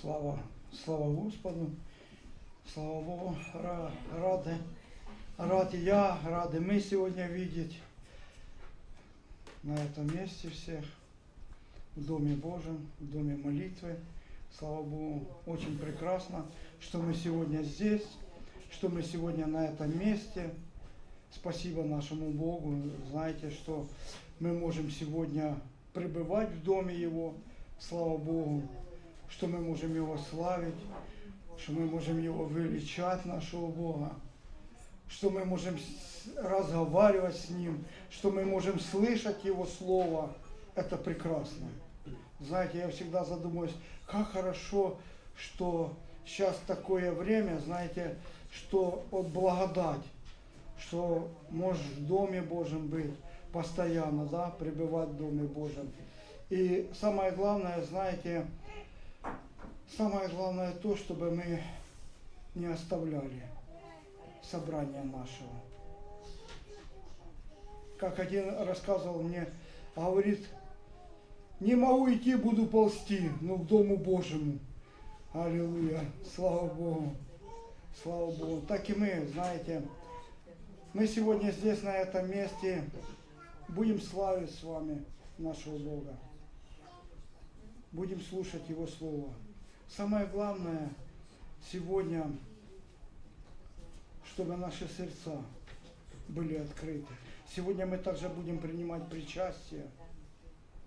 Слава, слава Господу, слава Богу, Ра- рады, рад я, рады мы сегодня видеть на этом месте всех, в Доме Божьем, в Доме молитвы. Слава Богу, очень прекрасно, что мы сегодня здесь, что мы сегодня на этом месте. Спасибо нашему Богу. Знаете, что мы можем сегодня пребывать в Доме Его. Слава Богу, что мы можем Его славить, что мы можем Его величать, нашего Бога, что мы можем разговаривать с Ним, что мы можем слышать Его Слово. Это прекрасно. Знаете, я всегда задумываюсь, как хорошо, что сейчас такое время, знаете, что от благодать, что можешь в Доме Божьем быть постоянно, да, пребывать в Доме Божьем. И самое главное, знаете, самое главное то, чтобы мы не оставляли собрания нашего. Как один рассказывал мне, говорит, не могу идти, буду ползти, но к Дому Божьему. Аллилуйя, слава Богу, слава Богу. Так и мы, знаете, мы сегодня здесь, на этом месте, будем славить с вами нашего Бога. Будем слушать Его Слово. Самое главное сегодня, чтобы наши сердца были открыты. Сегодня мы также будем принимать причастие.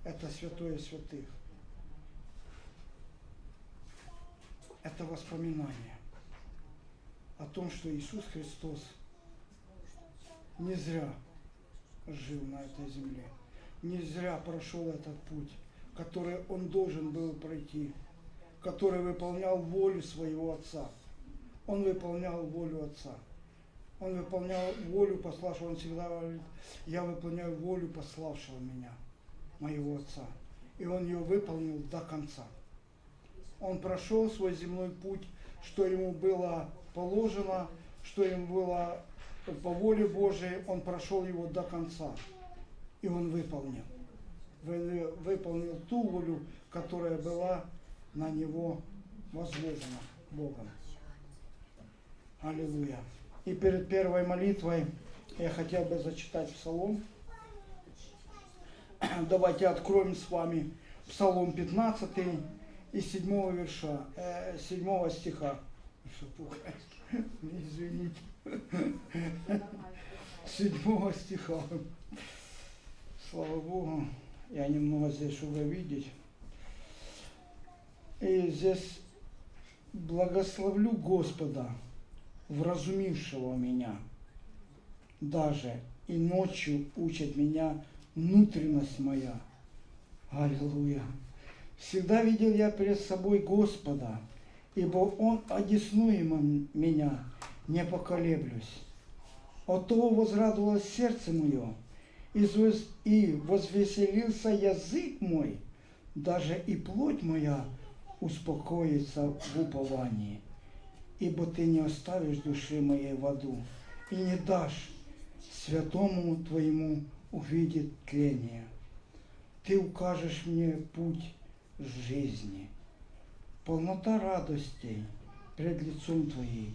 Это святое святых. Это воспоминание о том, что Иисус Христос не зря жил на этой земле, не зря прошел этот путь, который Он должен был пройти, который выполнял волю своего Отца. Он выполнял волю Отца. Он выполнял волю пославшего. Он всегда говорит, я выполняю волю пославшего меня, моего Отца. И он ее выполнил до конца. Он прошел свой земной путь, что ему было положено, что ему было по воле Божией, он прошел его до конца. И он выполнил. Вы- Выполнил ту волю, которая была на него возложена Богом. Аллилуйя. И перед первой молитвой я хотел бы зачитать псалом. Давайте откроем с вами Псалом 15 и 7 верша, э, 7 стиха. Что пугает? Извините. 7 стиха. Слава Богу, я немного здесь, чтобы видеть. Здесь благословлю Господа, вразумившего меня, даже и ночью учит меня внутренность моя. Аллилуйя. Всегда видел я перед собой Господа, ибо Он одеснуем меня, не поколеблюсь. От того возрадовалось сердце мое, и возвеселился язык мой, даже и плоть моя успокоится в уповании. Ибо ты не оставишь души моей в аду, и не дашь святому твоему увидеть тление. Ты укажешь мне путь жизни, полнота радостей пред лицом Твоей,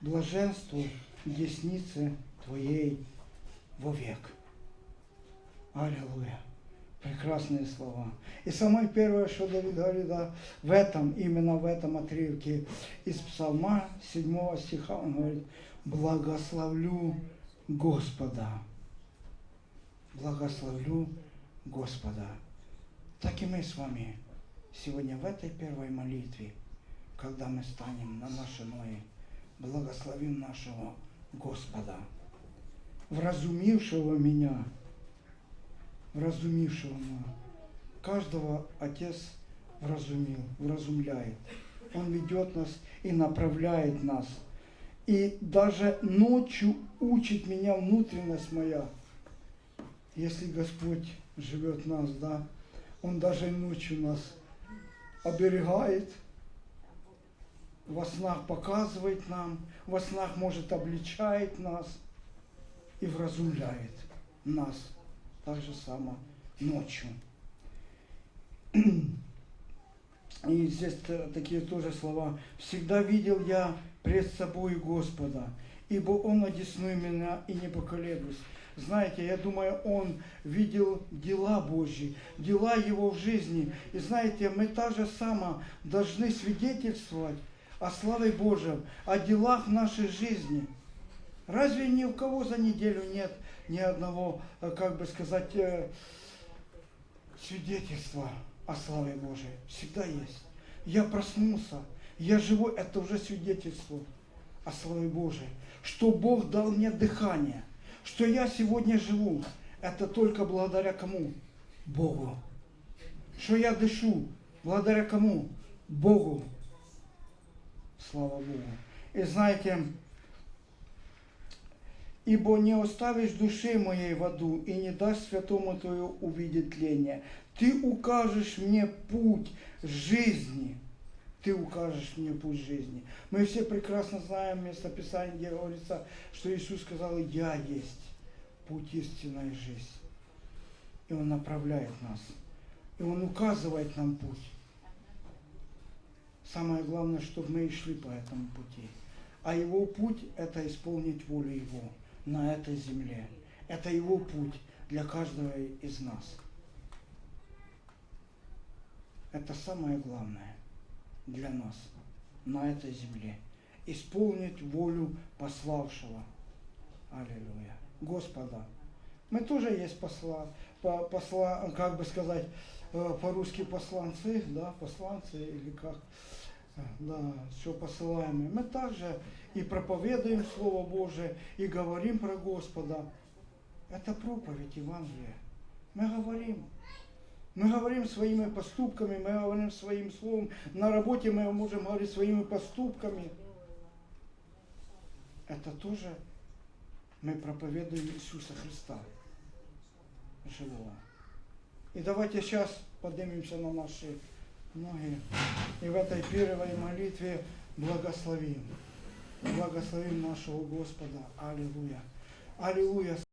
блаженство в деснице Твоей вовек. Аллилуйя. Прекрасные слова. И самое первое, что Давид говорит, да, в этом, именно в этом отрывке из Псалма 7 стиха, он говорит, благословлю Господа. Благословлю Господа. Так и мы с вами сегодня в этой первой молитве, когда мы станем на наши ноги, благословим нашего Господа, вразумившего меня, вразумившего меня. Каждого Отец вразумил, вразумляет. Он ведет нас и направляет нас. И даже ночью учит меня внутренность моя. Если Господь живет нас, да, Он даже ночью нас оберегает, во снах показывает нам, во снах может обличает нас и вразумляет нас так же само ночью. И здесь такие тоже слова. «Всегда видел я пред собой Господа, ибо Он одесную меня и не поколеблюсь». Знаете, я думаю, Он видел дела Божьи, дела Его в жизни. И знаете, мы так же само должны свидетельствовать о славе Божьем, о делах нашей жизни. Разве ни у кого за неделю нет ни одного, э, как бы сказать, э, свидетельства о славе Божией? Всегда есть. Я проснулся, я живу, это уже свидетельство о славе Божией. Что Бог дал мне дыхание, что я сегодня живу, это только благодаря кому? Богу. Что я дышу, благодаря кому? Богу. Слава Богу. И знаете, Ибо не оставишь души моей в аду, и не дашь святому Твою увидеть тление. Ты укажешь мне путь жизни. Ты укажешь мне путь жизни. Мы все прекрасно знаем местописание, где говорится, что Иисус сказал, Я есть путь истинной жизни. И Он направляет нас. И Он указывает нам путь. Самое главное, чтобы мы и шли по этому пути. А Его путь – это исполнить волю Его на этой земле. Это Его путь для каждого из нас. Это самое главное для нас на этой земле. Исполнить волю пославшего. Аллилуйя. Господа. Мы тоже есть посла, по- посла, как бы сказать, э, по-русски посланцы, да, посланцы или как, да, все посылаемые. Мы также и проповедуем Слово Божие, и говорим про Господа. Это проповедь Евангелия. Мы говорим. Мы говорим своими поступками, мы говорим своим словом. На работе мы можем говорить своими поступками. Это тоже мы проповедуем Иисуса Христа живого. И давайте сейчас поднимемся на наши ноги и в этой первой молитве благословим. Благословим нашего Господа. Аллилуйя. Аллилуйя.